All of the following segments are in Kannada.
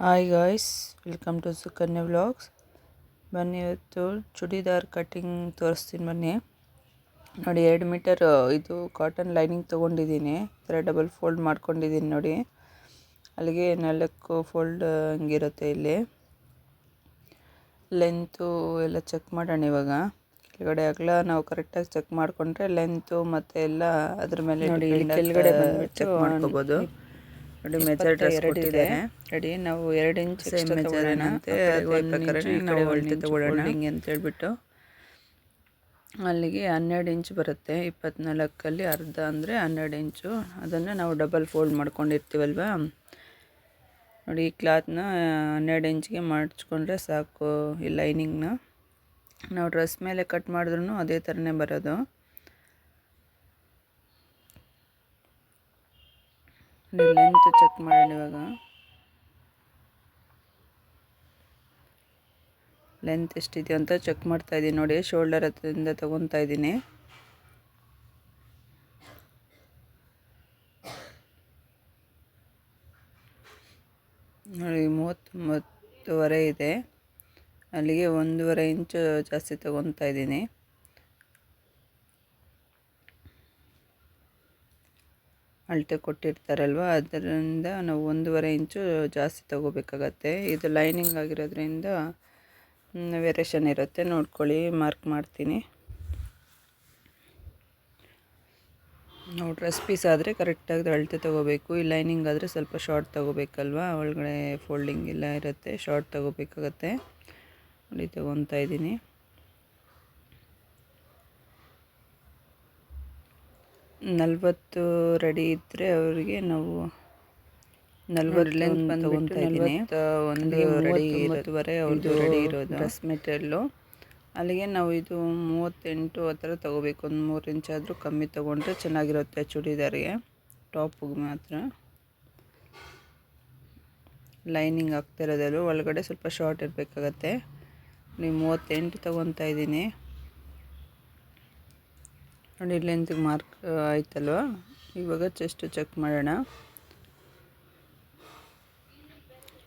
Hi guys welcome to Sukanya vlogs ಬನ್ನಿ ಇವತ್ತು ಚೂಡಿದಾರ್ ಕಟ್ಟಿಂಗ್ ತೋರಿಸ್ತೀನಿ ಬನ್ನಿ. ನೋಡಿ ಎರಡು ಮೀಟರ್ ಇದು ಕಾಟನ್ ಲೈನಿಂಗ್ ತೊಗೊಂಡಿದ್ದೀನಿ. ಥರ ಡಬಲ್ ಫೋಲ್ಡ್ ಮಾಡ್ಕೊಂಡಿದ್ದೀನಿ ನೋಡಿ. ಅಲ್ಲಿಗೆ ನಾಲ್ಕು ಫೋಲ್ಡ್ ಹಂಗಿರುತ್ತೆ ಇಲ್ಲಿ. ಲೆಂತು ಎಲ್ಲ ಚೆಕ್ ಮಾಡೋಣ ಇವಾಗ. ಕೆಳಗಡೆ ಅಗಲ ನಾವು ಕರೆಕ್ಟಾಗಿ ಚೆಕ್ ಮಾಡಿಕೊಂಡ್ರೆ ಲೆಂತು ಮತ್ತು ಎಲ್ಲ ಅದ್ರ ಮೇಲೆ ನೋಡಿ ಕೆಳಗಡೆ ಚೆಕ್ ಮಾಡ್ಕೋಬೋದು. ನೋಡಿ ಮೆಜರ್ ಕೊಟ್ಟಿದೆ ರೆಡಿ ನಾವು ಎರಡು ಇಂಚ್ ಸೇಮ್ ಮೆಜರ್ ಏನಂತೆ? ನಾವು ಹಿಂಗೆ ಅಂತ ಹೇಳ್ಬಿಟ್ಟು. ಅಲ್ಲಿಗೆ ಹನ್ನೆರಡು ಇಂಚ್ ಬರುತ್ತೆ. ಇಪ್ಪತ್ನಾಲ್ಕಲ್ಲಿ ಅರ್ಧ ಅಂದರೆ ಹನ್ನೆರಡು ಇಂಚು ಅದನ್ನು ನಾವು ಡಬಲ್ ಫೋಲ್ಡ್ ಮಾಡ್ಕೊಂಡಿರ್ತೀವಲ್ವ? ನೋಡಿ ಈ ಕ್ಲಾತ್ನ ಹನ್ನೆರಡು ಇಂಚ್ಗೆ ಮಾಡಿಸ್ಕೊಂಡ್ರೆ ಸಾಕು ಈ ಲೈನಿಂಗ್ನ ನಾವು ಡ್ರೆಸ್ ಮೇಲೆ ಕಟ್ ಮಾಡಿದ್ರೂ ಅದೇ ಥರನೇ ಬರೋದು. ಲೆಂತ್ ಚೆಕ್ ಮಾಡೋಣ ಇವಾಗ. ಲೆಂತ್ ಎಷ್ಟಿದೆಯೋ ಅಂತ ಚೆಕ್ ಮಾಡ್ತಾ ಇದ್ದೀನಿ ನೋಡಿ ಶೋಲ್ಡರ್ ಹತ್ರದಿಂದ ತೊಗೊತಾ ಇದ್ದೀನಿ. ನೋಡಿ, ಮೂವತ್ತೊಂಬತ್ತುವರೆ ಇದೆ. ಅಲ್ಲಿಗೆ ಒಂದೂವರೆ ಇಂಚು ಜಾಸ್ತಿ ತೊಗೊತಾ ಇದ್ದೀನಿ. ಅಳತೆ ಕೊಟ್ಟಿರ್ತಾರಲ್ವ? ಅದರಿಂದ ನಾವು ಒಂದೂವರೆ ಇಂಚು ಜಾಸ್ತಿ ತಗೋಬೇಕಾಗತ್ತೆ. ಇದು ಲೈನಿಂಗ್ ಆಗಿರೋದ್ರಿಂದ ವೇರಿಯೇಷನ್ ಇರುತ್ತೆ. ನೋಡ್ಕೊಳ್ಳಿ, ಮಾರ್ಕ್ ಮಾಡ್ತೀನಿ. ನಾವು ಡ್ರೆಸ್ ಪೀಸ್ ಆದರೆ ಕರೆಕ್ಟಾಗಿ ಅಳತೆ ತೊಗೋಬೇಕು. ಈ ಲೈನಿಂಗ್ ಆದರೆ ಸ್ವಲ್ಪ ಶಾರ್ಟ್ ತೊಗೋಬೇಕಲ್ವ? ಒಳಗಡೆ ಫೋಲ್ಡಿಂಗ್ ಎಲ್ಲ ಇರುತ್ತೆ ಶಾರ್ಟ್ ತೊಗೋಬೇಕಾಗತ್ತೆ. ನೋಡಿ, ತೊಗೊತಾ ಇದ್ದೀನಿ. ನಲ್ವತ್ತು ರೆಡಿ ಇದ್ದರೆ ಅವರಿಗೆ ನಾವು ನಲ್ವತ್ತು ಲೆಂತ್ ಬಂದು ತೊಗೊತಾ ಇದ್ದೀನಿ. ಒಂದು ರೆಡಿ ಇರೋದುವರೆ ಅವ್ರದ್ದು ರೆಡಿ ಇರೋದು. ಡ್ರೆಸ್ ಮೆಟೀರಿಯಲ್ಲು ಅಲ್ಲಿಗೆ ನಾವು ಇದು ಮೂವತ್ತೆಂಟು ಆ ಥರ ತೊಗೋಬೇಕು. ಒಂದು ಮೂರು ಇಂಚ್ ಆದರೂ ಕಮ್ಮಿ ತೊಗೊಂಡ್ರೆ ಚೆನ್ನಾಗಿರುತ್ತೆ ಚೂಡಿದಾರಿಗೆ. ಟಾಪಿಗೆ ಮಾತ್ರ. ಲೈನಿಂಗ್ ಆಗ್ತಿರೋದಲ್ಲೂ ಒಳಗಡೆ ಸ್ವಲ್ಪ ಶಾರ್ಟ್ ಇರಬೇಕಾಗತ್ತೆ. ನೀವು ಮೂವತ್ತೆಂಟು ತೊಗೊತಾ ಇದ್ದೀನಿ. ನೋಡಿ ಲೆಂತ್ ಮಾರ್ಕ್ ಆಯ್ತಲ್ವ? ಇವಾಗ ಚೆಸ್ಟ್ ಚೆಕ್ ಮಾಡೋಣ.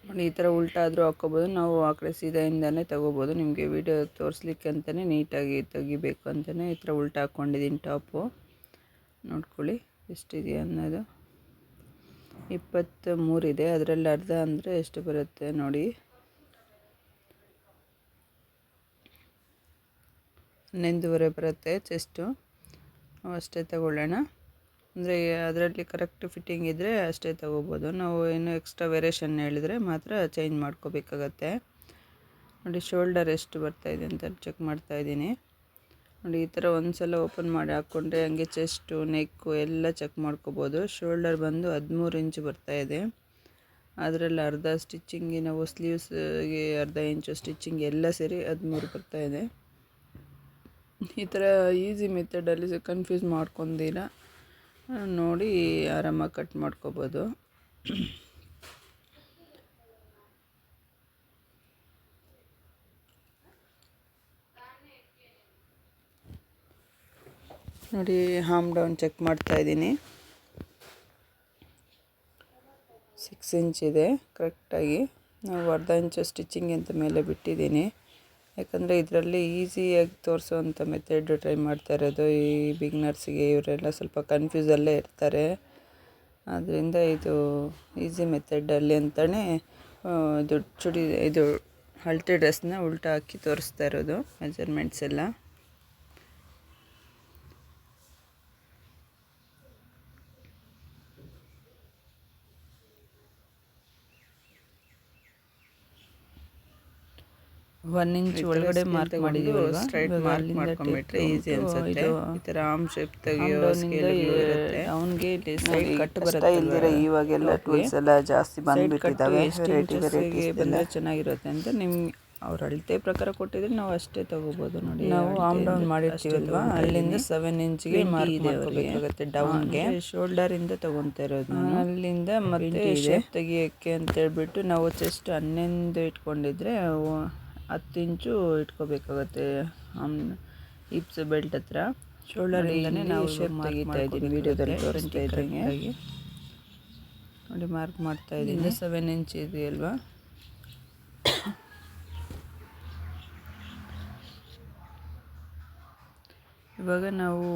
ನೋಡಿ, ಈ ಥರ ಉಲ್ಟಾದರೂ ಹಾಕ್ಕೋಬೋದು. ನಾವು ಆ ಕಡೆ ಸೀದಾಯಿಂದನೇ ತಗೋಬೋದು. ನಿಮಗೆ ವಿಡಿಯೋ ತೋರಿಸ್ಲಿಕ್ಕೆ ಅಂತಲೇ ನೀಟಾಗಿ ತೆಗಿಬೇಕು ಅಂತಲೇ ಈ ಥರ ಉಲ್ಟಾ ಹಾಕ್ಕೊಂಡಿದ್ದೀನಿ ಟಾಪು. ನೋಡ್ಕೊಳ್ಳಿ ಎಷ್ಟಿದೆಯಾ ಅನ್ನೋದು. ಇಪ್ಪತ್ತ ಮೂರಿದೆ ಅದರಲ್ಲಿ ಅರ್ಧ ಅಂದರೆ ಎಷ್ಟು ಬರುತ್ತೆ ನೋಡಿ. ಹನ್ನೊಂದುವರೆ ಬರುತ್ತೆ ಚೆಸ್ಟು ಅಷ್ಟೇ ತಗೊಳ್ಳೋಣ. ಅಂದರೆ ಅದರಲ್ಲಿ ಕರೆಕ್ಟ್ ಫಿಟ್ಟಿಂಗ್ ಇದ್ದರೆ ಅಷ್ಟೇ ತಗೋಬೋದು. ನಾವು ಏನು ಎಕ್ಸ್ಟ್ರಾ ವೇರಿಯೇಷನ್ ಹೇಳಿದರೆ ಮಾತ್ರ ಚೇಂಜ್ ಮಾಡ್ಕೋಬೇಕಾಗತ್ತೆ. ನೋಡಿ ಶೋಲ್ಡರ್ ಎಷ್ಟು ಬರ್ತಾಯಿದೆ ಅಂತ ಚೆಕ್ ಮಾಡ್ತಾಯಿದ್ದೀನಿ ನೋಡಿ ಈ ಥರ ಒಂದು ಸಲ ಓಪನ್ ಮಾಡಿ ಹಾಕ್ಕೊಂಡ್ರೆ ಹಂಗೆ ಚೆಸ್ಟು ನೆಕ್ಕು ಎಲ್ಲ ಚೆಕ್ ಮಾಡ್ಕೋಬೋದು. ಶೋಲ್ಡರ್ ಬಂದು ಹದಿಮೂರು ಇಂಚ್ ಬರ್ತಾಯಿದೆ ಅದರಲ್ಲಿ ಅರ್ಧ ಸ್ಟಿಚ್ಚಿಂಗಿ ನಾವು ಸ್ಲೀವ್ಸ್ಗೆ ಅರ್ಧ ಇಂಚು ಸ್ಟಿಚ್ಚಿಂಗ್ ಎಲ್ಲ ಸೇರಿ ಹದಿಮೂರು ಬರ್ತಾಯಿದೆ ಈ ಥರ ಈಸಿ ಮೆಥಡಲ್ಲಿ ಕನ್ಫ್ಯೂಸ್ ಮಾಡ್ಕೊಂದಿರ. ನೋಡಿ ಆರಾಮಾಗಿ ಕಟ್ ಮಾಡ್ಕೋಬೋದು. ನೋಡಿ ಹಾಮ್ ಡೌನ್ ಚೆಕ್ ಮಾಡ್ತಾ ಇದ್ದೀನಿ. ಸಿಕ್ಸ್ ಇಂಚ್ ಇದೆ ಕರೆಕ್ಟಾಗಿ ನಾವು ಅರ್ಧ ಇಂಚು ಸ್ಟಿಚ್ಚಿಂಗ್ ಅಂತ ಮೇಲೆ ಬಿಟ್ಟಿದ್ದೀನಿ. ಯಾಕಂದರೆ ಇದರಲ್ಲಿ ಈಸಿಯಾಗಿ ತೋರಿಸೋವಂಥ ಮೆಥಡ್ ಟ್ರೈ ಮಾಡ್ತಾ ಇರೋದು. ಈ ಬಿಗ್ನರ್ಸಿಗೆ ಇವರೆಲ್ಲ ಸ್ವಲ್ಪ ಕನ್ಫ್ಯೂಸಲ್ಲೇ ಇರ್ತಾರೆ. ಆದ್ದರಿಂದ ಇದು ಈಸಿ ಮೆಥಡಲ್ಲಿ ಅಂತಲೇ ಇದು ಚುಡಿ, ಇದು ಅಳತೆ ಡ್ರೆಸ್ನ ಉಲ್ಟಾ ಹಾಕಿ ತೋರಿಸ್ತಾ ಇರೋದು ಮೆಜರ್ಮೆಂಟ್ಸ್ ಎಲ್ಲ. ಒನ್ ಇಂಚ್ ಒಳಗಡೆ ಮಾರ್ಕ್ ಮಾಡಿದೀವಿ ಸ್ಟ್ರೈಟ್ ಮಾರ್ಕ್ ಮಾಡ್ಕೊಂಡ್ಬಿಟ್ರೆ ಈಸಿ ಅನ್ಸುತ್ತೆ. ಈ ತರ ಆಮ್ ಶೇಪ್ ತೆಗಿಯೋ ಅವನಿಗೆ ಕಟ್ ಬರುತ್ತೆ ಇಲ್ದಿರ ಇವಾಗೆಲ್ಲ ಟೂಲ್ಸ್ ಎಲ್ಲ ಜಾಸ್ತಿ ಬಂದ್ಬಿಟ್ಟಿದ್ದಾವೆ. ವೆರೈಟಿ ವೆರೈಟಿ ಬಂದರೆ ಚೆನ್ನಾಗಿರುತ್ತೆ ಅಂತ ನಿಮ್ಗೆ ಅವ್ರ ಅಳತೆ ಪ್ರಕಾರ ಕೊಟ್ಟಿದ್ರೆ ನಾವು ಅಷ್ಟೇ ತಗೋಬಹುದು ನೋಡಿ ನಾವು ಆಮ್ ಡೌನ್ ಮಾಡಿರ್ತೀವಲ್ವಾ? ಅಲ್ಲಿಂದ ಸೆವೆನ್ ಇಂಚ್ಗೆ ಡೌನ್ಗೆ ಡೌನ್ಗೆ ಶೋಲ್ಡರಿಂದ ತಗೊಂತಾ ಇರೋದು ಅಲ್ಲಿಂದ ಮತ್ತೆ ಶೇಪ್ ತೆಗಿಯೋಕ್ಕೆ ಅಂತ ಹೇಳ್ಬಿಟ್ಟು ನಾವು ಚೆಸ್ಟ್ ಹನ್ನೊಂದು ಇಟ್ಕೊಂಡಿದ್ರೆ ಹತ್ತು ಇಂಚು ಇಟ್ಕೋಬೇಕಾಗತ್ತೆ. ಹಿಪ್ಸ್ ಬೆಲ್ಟ್ ಹತ್ರ. ಶೋಲ್ಡರಿಂದನೇ ನಾವು ಶೇಪ್ ಮಾಡ್ತಾ ಇದ್ದೀನಿ ವಿಡಿಯೋದಲ್ಲಿ ತೋರಿಸ್ತಾ ಇದ್ದಂಗೆ ನೋಡಿ ಮಾರ್ಕ್ ಮಾಡ್ತಾ ಇದ್ದೀನಿ. ಸೆವೆನ್ ಇಂಚ್ ಇದೆಯಲ್ವಾ ಇವಾಗ ನಾವು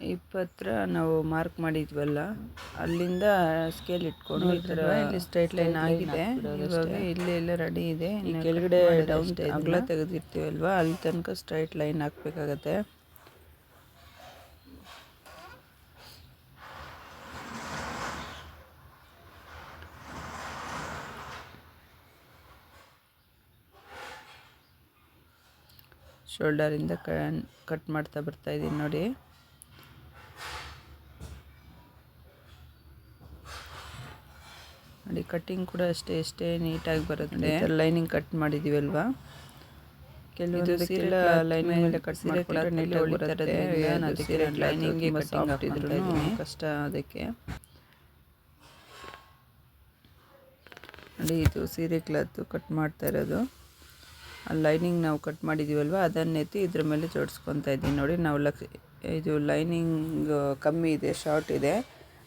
ಇಪ್ಪತ್ತರ ನಾವು ಮಾರ್ಕ್ ಮಾಡಿದ್ವಲ್ಲ ಅಲ್ಲಿಂದ ಸ್ಕೇಲ್ ಇಟ್ಕೊಂಡು ಈ ಥರ ಇಲ್ಲಿ ಸ್ಟ್ರೈಟ್ ಲೈನ್ ಆಗಿದೆ. ಇವಾಗ ಇಲ್ಲಿ ಎಲ್ಲ ರೆಡಿ ಇದೆ. ಕೆಳಗಡೆ ಡೌನ್ ಅಗಲ ತೆಗೆದಿರ್ತೀವಲ್ವಾ? ಅಲ್ಲಿ ತನಕ ಸ್ಟ್ರೈಟ್ ಲೈನ್ ಹಾಕ್ಬೇಕಾಗತ್ತೆ. ಶೋಲ್ಡರಿಂದ ಕಟ್ ಮಾಡ್ತಾ ಬರ್ತಾ ಇದ್ದೀನಿ ನೋಡಿ. ನೋಡಿ ಕಟ್ಟಿಂಗ್ ಕೂಡ ಅಷ್ಟೇ ಎಷ್ಟೇ ನೀಟಾಗಿ ಬರುತ್ತೆ. ಲೈನಿಂಗ್ ಕಟ್ ಮಾಡಿದೀವಿ ಕೆಲವೊಂದಕ್ಕೆಲ್ಲ ಲೈನಿಂಗ್ ಮೇಲೆ ಕಟ್ ಕಟ್ಟಿಂಗ್ ಹಾಕ್ತಿದ್ರು ಕಷ್ಟ ಅದಕ್ಕೆ. ನೋಡಿ ಇದು ಸೀರೆ ಕ್ಲಾತ್ ಕಟ್ ಮಾಡ್ತಾ ಇರೋದು. ಆ ಲೈನಿಂಗ್ ನಾವು ಕಟ್ ಮಾಡಿದೀವಲ್ವಾ ಅದನ್ನೆತ್ತಿ ಇದ್ರ ಮೇಲೆ ಜೋಡಿಸ್ಕೊತಾ ಇದ್ದೀನಿ. ನೋಡಿ ನಾವು ಲಕ್ಷ ಇದು ಲೈನಿಂಗ್ ಕಮ್ಮಿ ಇದೆ ಶಾರ್ಟ್ ಇದೆ.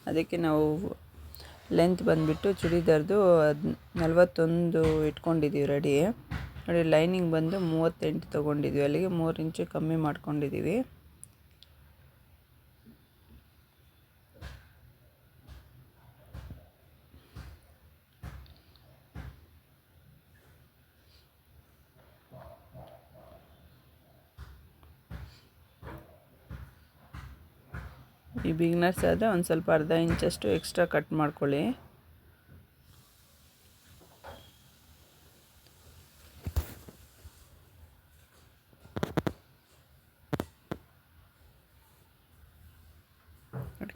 ಅದಕ್ಕೆ ನಾವು ಲೆಂತ್ ಬಂದುಬಿಟ್ಟು ಚೂಡಿದಾರ್ದು ಅದು ನಲ್ವತ್ತೊಂದು ಇಟ್ಕೊಂಡಿದ್ದೀವಿ ರೆಡಿ ನೋಡಿ ಲೈನಿಂಗ್ ಬಂದು ಮೂವತ್ತೆಂಟು ತೊಗೊಂಡಿದ್ವಿ. ಅಲ್ಲಿಗೆ ಮೂರು ಇಂಚು ಕಮ್ಮಿ ಮಾಡ್ಕೊಂಡಿದ್ದೀವಿ ಈ ಬಿಗ್ನರ್ಸ್ ಆದರೆ ಒಂದು ಸ್ವಲ್ಪ ಅರ್ಧ ಇಂಚಷ್ಟು ಎಕ್ಸ್ಟ್ರಾ ಕಟ್ ಮಾಡ್ಕೊಳ್ಳಿ.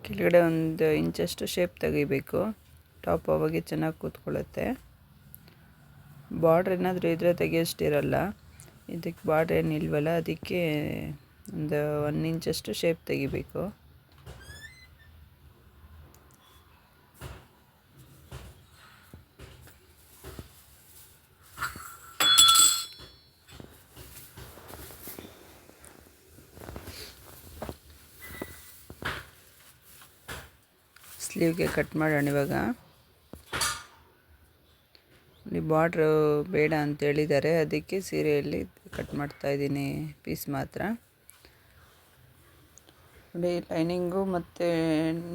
ಕೆಳಗಡೆ ಒಂದು ಇಂಚಷ್ಟು ಶೇಪ್ ತೆಗಿಬೇಕು. ಟಾಪ್ ಅವಾಗೆ ಚೆನ್ನಾಗಿ ಕೂತ್ಕೊಳ್ಳುತ್ತೆ. ಬಾರ್ಡ್ರ್ ಏನಾದರೂ ಇದ್ದರೆ ತೆಗಿಯೋಷ್ಟಿರಲ್ಲ. ಇದಕ್ಕೆ ಬಾರ್ಡ್ರ್ ಏನಿಲ್ವಲ್ಲ ಅದಕ್ಕೆ ಒಂದು ಒನ್ ಇಂಚಷ್ಟು ಶೇಪ್ ತೆಗಿಬೇಕು. ಸ್ಲೀವ್ಗೆ ಕಟ್ ಮಾಡೋಣ ಇವಾಗ. ಬಾರ್ಡ್ರು ಬೇಡ ಅಂತ ಹೇಳಿದ್ದಾರೆ. ಅದಕ್ಕೆ ಸೀರೆಯಲ್ಲಿ ಕಟ್ ಮಾಡ್ತಾ ಇದ್ದೀನಿ ಪೀಸ್ ಮಾತ್ರ. ನೋಡಿ ಲೈನಿಂಗು ಮತ್ತು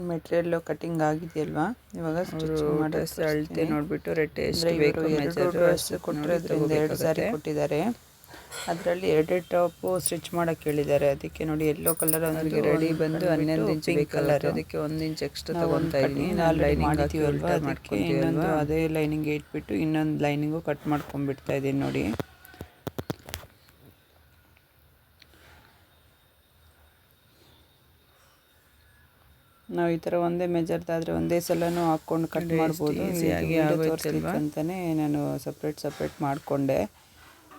ಮೆಟೀರಿಯಲ್ಲು ಕಟ್ಟಿಂಗ್ ಆಗಿದೆಯಲ್ವಾ? ಇವಾಗ ಅಳತೆ ನೋಡಿಬಿಟ್ಟು ರೆಟ್ ಎಷ್ಟು ಬೇಕು ಎರಡು ಸಾರಿ ಕೊಟ್ಟಿದ್ದಾರೆ. ಅದರಲ್ಲಿ ಎರಡೆರಡು ಟಾಪು ಸ್ಟಿಚ್ ಮಾಡೋಕೆ ಹೇಳಿದ್ದಾರೆ. ಅದಕ್ಕೆ ನೋಡಿ ಎಲ್ಲೋ ಕಲರ್ ಅವನಿಗೆ ರೆಡಿ ಬಂದು ಹನ್ನೊಂದು ಇಂಚ್ ಪಿಂಕ್ ಕಲರ್ ಅದಕ್ಕೆ ಒಂದು ಇಂಚ್ ಎಕ್ಸ್ಟ್ರಾ ತಗೊತಾ ಇದ್ದೀನಿ. ನಾಲ್ಕು ಲೈನಿಂಗ್ ಹಾಕ್ತೀವಲ್ವ ಅದಕ್ಕೆ ಇನ್ನೊಂದು ಅದೇ ಲೈನಿಂಗ್ ಇಟ್ಬಿಟ್ಟು ಇನ್ನೊಂದು ಲೈನಿಂಗು ಕಟ್ ಮಾಡ್ಕೊಂಡ್ಬಿಡ್ತಾ ಇದ್ದೀನಿ ನೋಡಿ. ನಾವು ಈ ಥರ ಒಂದೇ ಮೆಜರ್ದಾದರೆ ಒಂದೇ ಸಲನೂ ಹಾಕ್ಕೊಂಡು ಕಟ್ ಮಾಡ್ಬೋದು. ಈಸಿಯಾಗಿ ಅಂತಾನೆ ಅಂತಲೇ ನಾನು ಸಪ್ರೇಟ್ ಸಪ್ರೇಟ್ ಮಾಡಿಕೊಂಡೆ.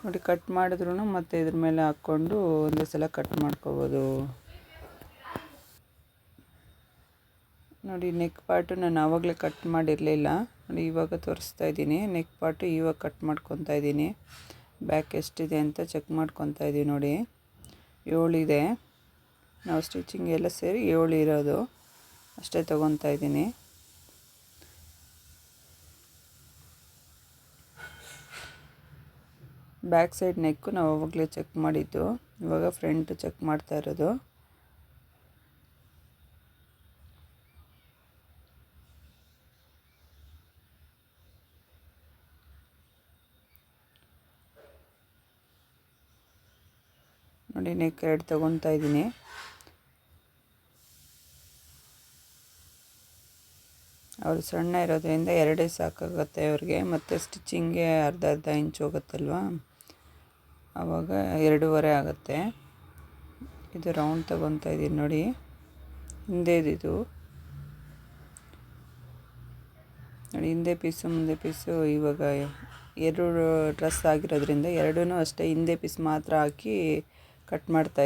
ನೋಡಿ ಕಟ್ ಮಾಡಿದ್ರು ಮತ್ತೆ ಇದ್ರ ಮೇಲೆ ಹಾಕ್ಕೊಂಡು ಒಂದೇ ಸಲ ಕಟ್ ಮಾಡ್ಕೋಬೋದು. ನೋಡಿ ನೆಕ್ ಪಾರ್ಟು ನಾನು ಆವಾಗಲೇ ಕಟ್ ಮಾಡಿರಲಿಲ್ಲ. ನೋಡಿ, ಇವಾಗ ತೋರಿಸ್ತಾ ಇದ್ದೀನಿ. ನೆಕ್ ಪಾರ್ಟು ಇವಾಗ ಕಟ್ ಮಾಡ್ಕೊತಾ ಇದ್ದೀನಿ. ಬ್ಯಾಕ್ ಎಷ್ಟಿದೆ ಅಂತ ಚೆಕ್ ಮಾಡ್ಕೊತಾ ಇದ್ದೀವಿ ನೋಡಿ. ಏಳಿದೆ. ನಾವು ಸ್ಟಿಚಿಂಗ್ ಎಲ್ಲ ಸೇರಿ ಏಳು ಇರೋದು. ಅಷ್ಟೇ ತೊಗೊತಾ ಇದ್ದೀನಿ. ಬ್ಯಾಕ್ ಸೈಡ್ ನೆಕ್ಕು ನಾವು ಅವಾಗಲೇ ಚೆಕ್ ಮಾಡಿದ್ದು. ಇವಾಗ ಫ್ರಂಟ್ ಚೆಕ್ ಮಾಡ್ತಾ ಇರೋದು. ನೋಡಿ ನೆಕ್ ಎರಡು ತಗೊತಾ ಇದ್ದೀನಿ. ಅವರು ಸಣ್ಣ ಇರೋದ್ರಿಂದ ಎರಡೇ ಸಾಕಾಗುತ್ತೆ ಅವ್ರಿಗೆ. ಮತ್ತು ಸ್ಟಿಚಿಂಗ್ಗೆ ಅರ್ಧ ಅರ್ಧ ಇಂಚು ಹೋಗುತ್ತಲ್ವ? ಆವಾಗ ಎರಡೂವರೆ ಆಗುತ್ತೆ. ಇದು ರೌಂಡ್ ತಗೊತಾ ಇದ್ದೀನಿ ನೋಡಿ. ಹಿಂದೇದಿದು ನೋಡಿ, ಹಿಂದೆ ಪೀಸು, ಮುಂದೆ ಪೀಸು. ಇವಾಗ ಎರಡು ಡ್ರೆಸ್ ಆಗಿರೋದ್ರಿಂದ ಎರಡೂ ಅಷ್ಟೇ ಹಿಂದೆ ಪೀಸ್ ಮಾತ್ರ ಹಾಕಿ ಕಟ್ ಮಾಡ್ತಾ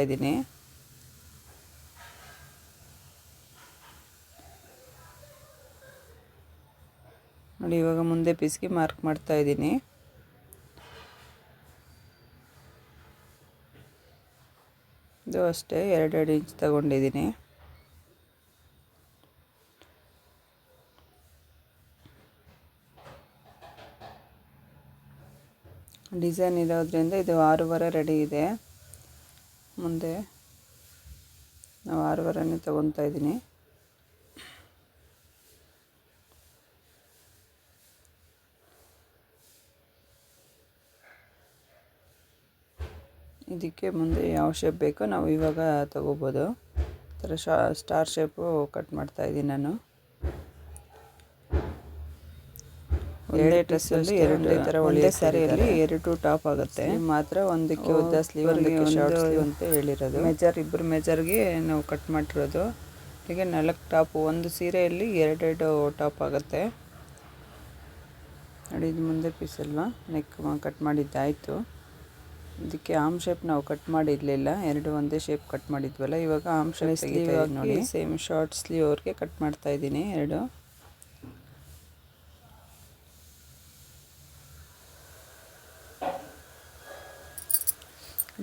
ನೋಡಿ, ಇವಾಗ ಮುಂದೆ ಪೀಸ್ಗೆ ಮಾರ್ಕ್ ಮಾಡ್ತಾ ಇದ್ದೀನಿ. ಇದು ಅಷ್ಟೇ ಎರಡೆರಡು ಇಂಚ್ ತಗೊಂಡಿದ್ದೀನಿ. ಡಿಸೈನ್ ಇರೋದ್ರಿಂದ ಇದು ಆರೂವರೆ ರೆಡಿ ಇದೆ. ಮುಂದೆ ನಾವು ಆರೂವರೆನೇ ತೊಗೊತಾ ಇದ್ದೀನಿ. ಇದಕ್ಕೆ ಮುಂದೆ ಯಾವ ಶೇಪ್ ಬೇಕೋ ನಾವು ಇವಾಗ ತಗೋಬೋದು. ಥರ ಶಾ ಸ್ಟಾರ್ ಶೇಪು ಕಟ್ ಮಾಡ್ತಾ ಇದ್ದೀನಿ ನಾನು. ಎರಡೇ ಡ್ರೆಸ್ಸಲ್ಲಿ ಎರಡೇ ಈ ಥರ ಒಳ್ಳೆ ಸ್ಯಾರಿಯಲ್ಲಿ ಎರಡು ಟಾಪ್ ಆಗುತ್ತೆ. ಮಾತ್ರ ಒಂದಕ್ಕೆ ಉದ್ದ ಸ್ಲೀವ್ ಒಂದಕ್ಕೆ ಶಾರ್ಟ್ ಸ್ಲೀವ್ ಅಂತ ಹೇಳಿರೋದು. ಮೆಜರ್ ಇಬ್ಬರು ಮೆಜರ್ಗೆ ನಾವು ಕಟ್ ಮಾಡಿರೋದು. ಹೀಗೆ ನಾಲ್ಕು ಟಾಪು ಒಂದು ಸೀರೆಯಲ್ಲಿ ಎರಡೆರಡು ಟಾಪ್ ಆಗುತ್ತೆ. ನೋಡಿ ಇದು ಮುಂದೆ ಪೀಸ್ ಅಲ್ವಾ? ನೆಕ್ ಕಟ್ ಮಾಡಿದ್ದಾಯಿತು. ಇದಕ್ಕೆ ಆಮ್ ಶೇಪ್ ನಾವು ಕಟ್ ಮಾಡಿರಲಿಲ್ಲ. ಎರಡು ಒಂದೇ ಶೇಪ್ ಕಟ್ ಮಾಡಿದ್ವಲ್ಲ ಇವಾಗ ಆಮ್ ಶೇಪ್ ನೋಡಿ. ಸೇಮ್ ಶಾರ್ಟ್ ಸ್ಲೀವ್ ಅವ್ರಿಗೆ ಕಟ್ ಮಾಡ್ತಾ ಇದ್ದೀನಿ ಎರಡು.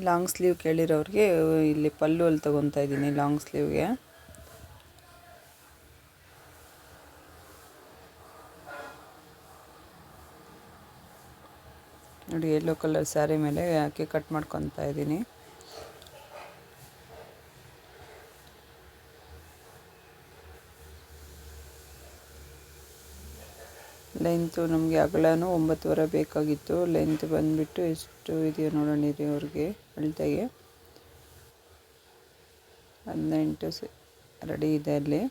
ಲಾಂಗ್ ಸ್ಲೀವ್ ಕೇಳಿರೋರಿಗೆ ಇಲ್ಲಿ ಪಲ್ಲು ಅಲ್ಲಿ ತೊಗೊತಾ ಇದ್ದೀನಿ ಲಾಂಗ್ ಸ್ಲೀವ್ಗೆ ನೋಡಿ ಯೆಲ್ಲೋ ಕಲರ್ ಸ್ಯಾರಿ ಮೇಲೆ ಹಾಕಿ ಕಟ್ ಮಾಡ್ಕೊತಾ ಇದ್ದೀನಿ. ಲೆಂತು ನಮಗೆ ಅಗಲನೂ ಒಂಬತ್ತುವರೆ ಬೇಕಾಗಿತ್ತು. ಲೆಂತ್ ಬಂದುಬಿಟ್ಟು ಎಷ್ಟು ಇದೆಯೋ ನೋಡೋಣ ರೀ ಅವ್ರಿಗೆ, ಅಳತೆಗೆ. ಹದಿನೆಂಟು ಸಿ ರೆಡಿ ಇದೆ ಅಲ್ಲಿ.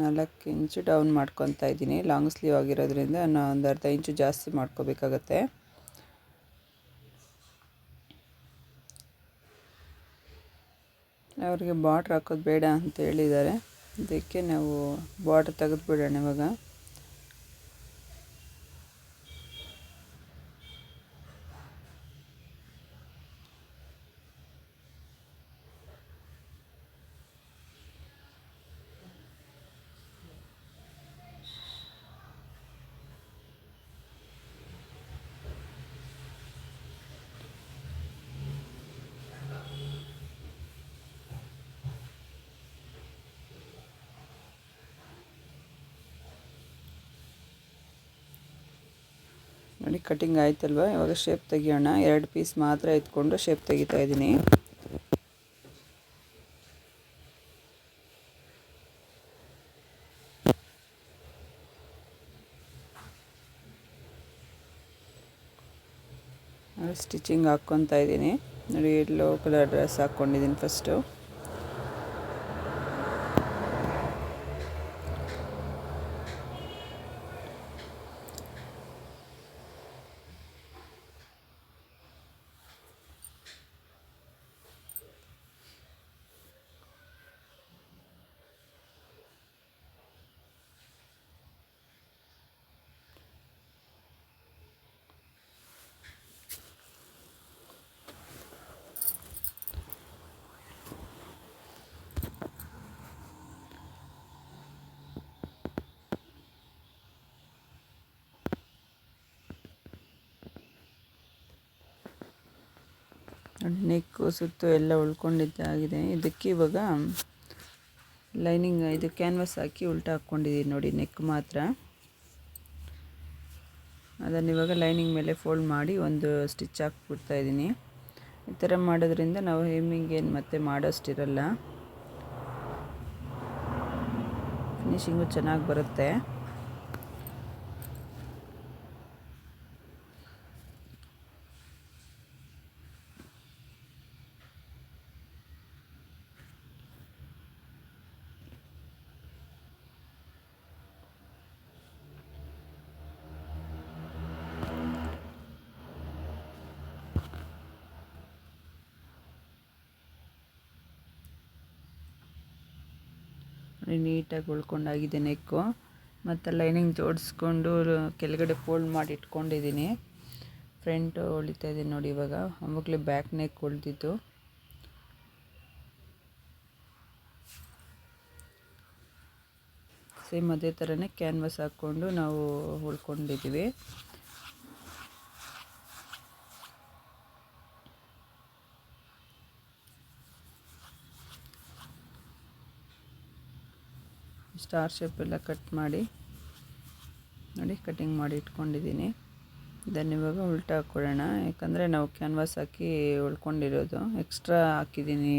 ನಾಲ್ಕು ಇಂಚು ಡೌನ್ ಮಾಡ್ಕೊತಾ ಇದ್ದೀನಿ. ಲಾಂಗ್ ಸ್ಲೀವ್ ಆಗಿರೋದ್ರಿಂದ ನಾನು ಒಂದು ಅರ್ಧ ಇಂಚು ಜಾಸ್ತಿ ಮಾಡ್ಕೋಬೇಕಾಗತ್ತೆ. ಅವರಿಗೆ ಬಾರ್ಡ್ರ್ ಹಾಕೋದು ಬೇಡ ಅಂತ ಹೇಳಿದ್ದಾರೆ. ಅದಕ್ಕೆ ನಾವು ಬಾರ್ಡ್ರ್ ತೆಗೆದುಬಿಡೋಣ ಇವಾಗ. ನೋಡಿ ಕಟಿಂಗ್ ಆಯ್ತಲ್ವ? ಇವಾಗ ಶೇಪ್ ತೆಗಿಯೋಣ. ಎರಡು ಪೀಸ್ ಮಾತ್ರ ಎತ್ಕೊಂಡು ಶೇಪ್ ತೆಗಿತಾ ಇದ್ದೀನಿ. ಸ್ಟಿಚಿಂಗ್ ಹಾಕ್ಕೊತಾ ಇದ್ದೀನಿ. ನೋಡಿ ಎಲ್ಲೋ ಕಲರ್ ಡ್ರೆಸ್ ಹಾಕ್ಕೊಂಡಿದ್ದೀನಿ ಫಸ್ಟು ನೆಕ್ಕು, ಸುತ್ತು ಎಲ್ಲ ಉಳ್ಕೊಂಡಿದ್ದಾಗಿದೆ. ಇದಕ್ಕೆ ಇವಾಗ ಲೈನಿಂಗ್, ಇದು ಕ್ಯಾನ್ವಾಸ್ ಹಾಕಿ ಉಲ್ಟಾ ಹಾಕ್ಕೊಂಡಿದ್ದೀನಿ ನೋಡಿ ನೆಕ್ ಮಾತ್ರ. ಅದನ್ನು ಇವಾಗ ಲೈನಿಂಗ್ ಮೇಲೆ ಫೋಲ್ಡ್ ಮಾಡಿ ಒಂದು ಸ್ಟಿಚ್ ಹಾಕ್ಬಿಡ್ತಾ ಇದ್ದೀನಿ ಈ ಥರ ಮಾಡೋದ್ರಿಂದ ನಾವು ಹೆಮ್ಮಿಂಗ್ ಏನು ಮತ್ತೆ ಮಾಡೋಷ್ಟಿರಲ್ಲ. ಫಿನಿಶಿಂಗು ಚೆನ್ನಾಗಿ ಬರುತ್ತೆ. ನೀಟಾಗಿ ಉಳ್ಕೊಂಡಾಗಿದೆ ನೆಕ್ಕು. ಮತ್ತು ಲೈನಿಂಗ್ ಜೋಡಿಸ್ಕೊಂಡು ಕೆಳಗಡೆ ಫೋಲ್ಡ್ ಮಾಡಿ ಇಟ್ಕೊಂಡಿದ್ದೀನಿ. ಫ್ರಂಟ್ ಹೊಳಿತಾ ಇದ್ದೀನಿ ನೋಡಿ ಇವಾಗ. ಅವಾಗಲೇ ಬ್ಯಾಕ್ ನೆಕ್ ಉಳಿದಿತ್ತು ಸೇಮ್ ಅದೇ ಥರನೇ ಕ್ಯಾನ್ವಾಸ್ ಹಾಕ್ಕೊಂಡು ನಾವು ಹೊಲ್ಕೊಂಡಿದ್ದೀವಿ ಸ್ಟಾರ್ ಶೇಪೆಲ್ಲ ಕಟ್ ಮಾಡಿ, ನೋಡಿ ಕಟಿಂಗ್ ಮಾಡಿ ಇಟ್ಕೊಂಡಿದ್ದೀನಿ. ಇದನ್ನು ಇವಾಗ ಉಲ್ಟಾ ಹಾಕ್ಕೊಳ್ಳೋಣ. ಯಾಕಂದರೆ ನಾವು ಕ್ಯಾನ್ವಾಸ್ ಹಾಕಿ ಉಳ್ಕೊಂಡಿರೋದು. ಎಕ್ಸ್ಟ್ರಾ ಹಾಕಿದ್ದೀನಿ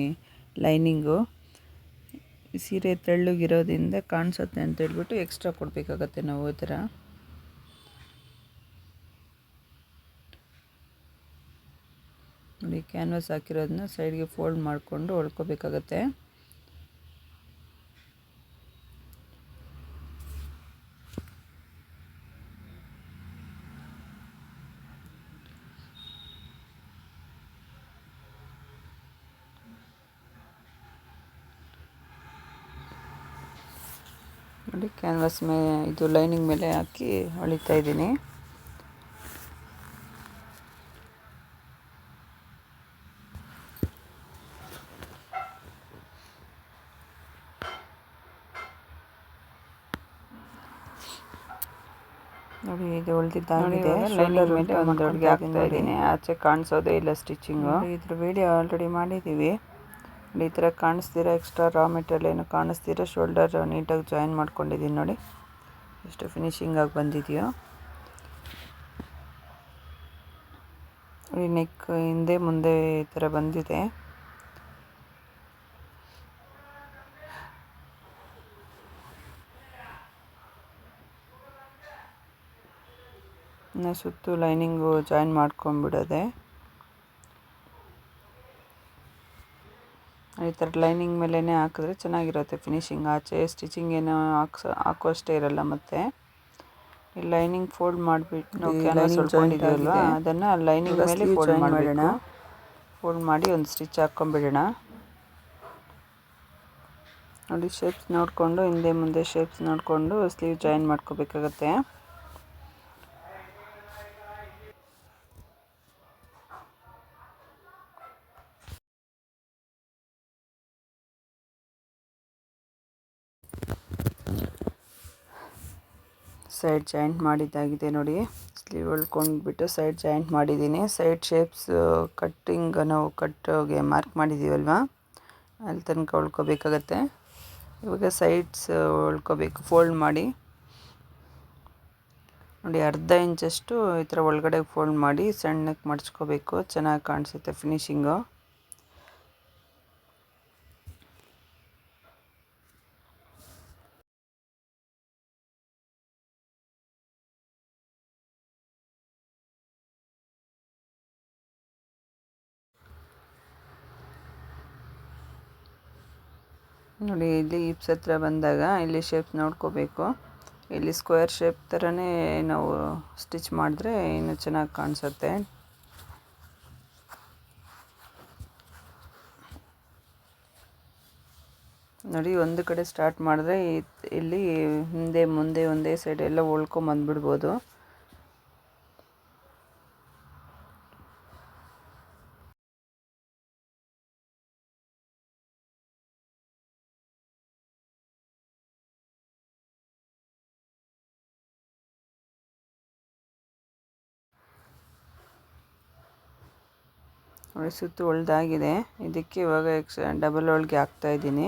ಲೈನಿಂಗು ಸೀರೆ ತೆಳ್ಳಗಿರೋದ್ರಿಂದ ಕಾಣಿಸುತ್ತೆ ಅಂತ ಹೇಳ್ಬಿಟ್ಟು ಎಕ್ಸ್ಟ್ರಾ ಕೊಡಬೇಕಾಗತ್ತೆ ನಾವು ಈ ಥರ. ನೋಡಿ ಕ್ಯಾನ್ವಾಸ್ ಹಾಕಿರೋದನ್ನ ಸೈಡ್ಗೆ ಫೋಲ್ಡ್ ಮಾಡಿಕೊಂಡು ಹೊಳ್ಕೊಬೇಕಾಗತ್ತೆ ನೋಡಿ ಕ್ಯಾನ್ವಾಸ್ ಮೇಲೆ ಇದು ಲೈನಿಂಗ್ ಮೇಲೆ ಹಾಕಿ ಹೊಳಿತಾ ಇದ್ದೀನಿ. ನೋಡಿ ಇದು ಉಳಿದಿದ್ದಾಗಿದೆ ಲೈನಿಂಗ್ ಮೇಲೆ ಒಂದು ಅಡುಗೆ ಹಾಕ್ತಾ ಇದ್ದೀನಿ. ಆಚೆ ಕಾಣಿಸೋದೇ ಇಲ್ಲ ಸ್ಟಿಚಿಂಗು ಇದ್ರ ವಿಡಿಯೋ ಆಲ್ರೆಡಿ ಮಾಡಿದ್ದೀವಿ. ಈ ಥರ ಕಾಣಿಸ್ತೀರಾ? ಎಕ್ಸ್ಟ್ರಾ ರಾ ಮೆಟೀರಿಯಲ್ ಏನು ಕಾಣಿಸ್ತೀರಾ? ಶೋಲ್ಡರ್ ನೀಟಾಗಿ ಜಾಯಿನ್ ಮಾಡ್ಕೊಂಡಿದ್ದೀನಿ ನೋಡಿ. ಎಷ್ಟು ಫಿನಿಶಿಂಗ್ ಆಗಿ ಬಂದಿದೆಯೋ. ಈ ನೆಕ್ ಹಿಂದೆ ಮುಂದೆ ಈ ಥರ ಬಂದಿದೆ. ಸುತ್ತು ಲೈನಿಂಗು ಜಾಯಿನ್ ಮಾಡ್ಕೊಂಬಿಡೋದೆ ಈ ಥರ ಲೈನಿಂಗ್ ಮೇಲೇ ಹಾಕಿದ್ರೆ ಚೆನ್ನಾಗಿರುತ್ತೆ ಫಿನಿಶಿಂಗ್. ಆಚೆ ಸ್ಟಿಚಿಂಗ್ ಏನೋ ಹಾಕ್ಸ ಹಾಕೋಷ್ಟೇ ಇರಲ್ಲ ಮತ್ತು. ಈ ಲೈನಿಂಗ್ ಫೋಲ್ಡ್ ಮಾಡಿಬಿಟ್ಟು ಉಳ್ಕೊಂಡಿದ್ದೀವಲ್ವ ಅದನ್ನು ಲೈನಿಂಗ್ ಮೇಲೆ ಫೋಲ್ಡ್ ಮಾಡೋಣ ಫೋಲ್ಡ್ ಮಾಡಿ ಒಂದು ಸ್ಟಿಚ್ ಹಾಕ್ಕೊಂಬಿಡೋಣ. ನೋಡಿ ಶೇಪ್ಸ್ ನೋಡಿಕೊಂಡು ಹಿಂದೆ ಮುಂದೆ ಶೇಪ್ಸ್ ನೋಡಿಕೊಂಡು ಸ್ಲೀವ್ ಜಾಯಿನ್ ಮಾಡ್ಕೋಬೇಕಾಗತ್ತೆ. ಸೈಡ್ ಜಾಯಿಂಟ್ ಮಾಡಿದ್ದಾಗಿದೆ ನೋಡಿ. ಸ್ಲೀವ್ ಹೊಲ್ಕೊಂಡ್ಬಿಟ್ಟು ಸೈಡ್ ಜಾಯಿಂಟ್ ಮಾಡಿದ್ದೀನಿ. ಸೈಡ್ ಶೇಪ್ಸ್ ಕಟ್ಟಿಂಗ್ ನಾವು ಕಟ್ಟೋಗೆ ಮಾರ್ಕ್ ಮಾಡಿದ್ದೀವಲ್ವ? ಅಲ್ಲಿ ತನಕ ಉಳ್ಕೋಬೇಕಾಗತ್ತೆ. ಇವಾಗ ಸೈಡ್ಸ್ ಉಳ್ಕೋಬೇಕು. ಫೋಲ್ಡ್ ಮಾಡಿ. ನೋಡಿ, ಅರ್ಧ ಇಂಚಷ್ಟು ಈ ಥರ ಒಳಗಡೆ ಫೋಲ್ಡ್ ಮಾಡಿ ಸಣ್ಣಕ್ಕೆ ಮಡ್ಚ್ಕೋಬೇಕು. ಚೆನ್ನಾಗಿ ಕಾಣಿಸುತ್ತೆ ಫಿನಿಶಿಂಗು ನೋಡಿ, ಇಲ್ಲಿ ಇಪ್ಸ್ ಹತ್ರ ಬಂದಾಗ ಇಲ್ಲಿ ಶೇಪ್ ನೋಡ್ಕೋಬೇಕು. ಇಲ್ಲಿ ಸ್ಕ್ವೇರ್ ಶೇಪ್ ಥರನೇ ನಾವು ಸ್ಟಿಚ್ ಮಾಡಿದ್ರೆ ಇನ್ನೂ ಚೆನ್ನಾಗಿ ಕಾಣಿಸುತ್ತೆ. ನೋಡಿ, ಒಂದು ಕಡೆ ಸ್ಟಾರ್ಟ್ ಮಾಡಿದ್ರೆ ಇಲ್ಲಿ ಹಿಂದೆ ಮುಂದೆ ಒಂದೇ ಸೈಡ್ ಎಲ್ಲ ಉಳ್ಕೊಂಬಂದ್ಬಿಡ್ಬೋದು ಸುತ್ತು ಒಳ್ದಾಗಿದೆ. ಇದಕ್ಕೆ ಇವಾಗ ಎಕ್ಸ್ ಡಬಲ್ ಹಾಕ್ತಾ ಹಾಕ್ತಾಯಿದ್ದೀನಿ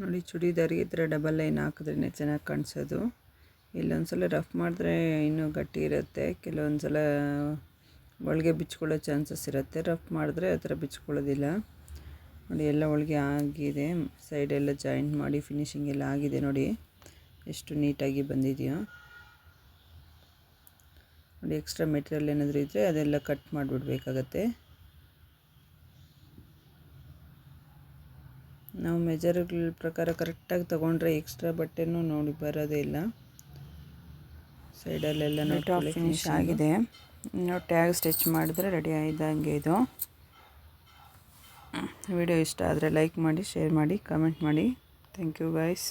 ನೋಡಿ ಚೂಡಿದಾರಿಗೆ ಈ ಥರ ಡಬಲ್ ಲೈನ್ ಹಾಕಿದ್ರೇ ಚೆನ್ನಾಗಿ ಕಾಣಿಸೋದು. ಇಲ್ಲೊಂದು ಸಲ ರಫ್ ಮಾಡಿದ್ರೆ ಇನ್ನೂ ಗಟ್ಟಿ ಇರುತ್ತೆ. ಕೆಲವೊಂದು ಸಲ ಒಳಗೆ ಬಿಚ್ಕೊಳ್ಳೋ ಚಾನ್ಸಸ್ ಇರುತ್ತೆ. ರಫ್ ಮಾಡಿದ್ರೆ ಆ ಥರ ಬಿಚ್ಕೊಳ್ಳೋದಿಲ್ಲ. ನೋಡಿ, ಎಲ್ಲ ಒಳಗೆ ಆಗಿದೆ. ಸೈಡೆಲ್ಲ ಜಾಯಿಂಟ್ ಮಾಡಿ ಫಿನಿಶಿಂಗ್ ಎಲ್ಲ ಆಗಿದೆ ನೋಡಿ. ಎಷ್ಟು ನೀಟಾಗಿ ಬಂದಿದೆಯೋ. ನೋಡಿ ಎಕ್ಸ್ಟ್ರಾ ಮೆಟೀರಿಯಲ್ ಏನಾದರೂ ಇದ್ದರೆ ಅದೆಲ್ಲ ಕಟ್ ಮಾಡಿಬಿಡ್ಬೇಕಾಗತ್ತೆ. ನಾವು ಮೆಜರ್ಗಳ ಪ್ರಕಾರ ಕರೆಕ್ಟಾಗಿ ತೊಗೊಂಡ್ರೆ ಎಕ್ಸ್ಟ್ರಾ ಬಟ್ಟೆನೂ ನೋಡಿ ಬರೋದೇ ಇಲ್ಲ. ಸೈಡಲ್ಲೆಲ್ಲ ಟಾಪ್ ಫಿನಿಶ್ ಆಗಿದೆ. ನಾವು ಟ್ಯಾಗ್ ಸ್ಟಿಚ್ ಮಾಡಿದ್ರೆ ರೆಡಿ ಆಯ್ದಂಗೆ ಇದು. ವಿಡಿಯೋ ಇಷ್ಟ ಆದರೆ ಲೈಕ್ ಮಾಡಿ ಶೇರ್ ಮಾಡಿ ಕಮೆಂಟ್ ಮಾಡಿ. Thank you guys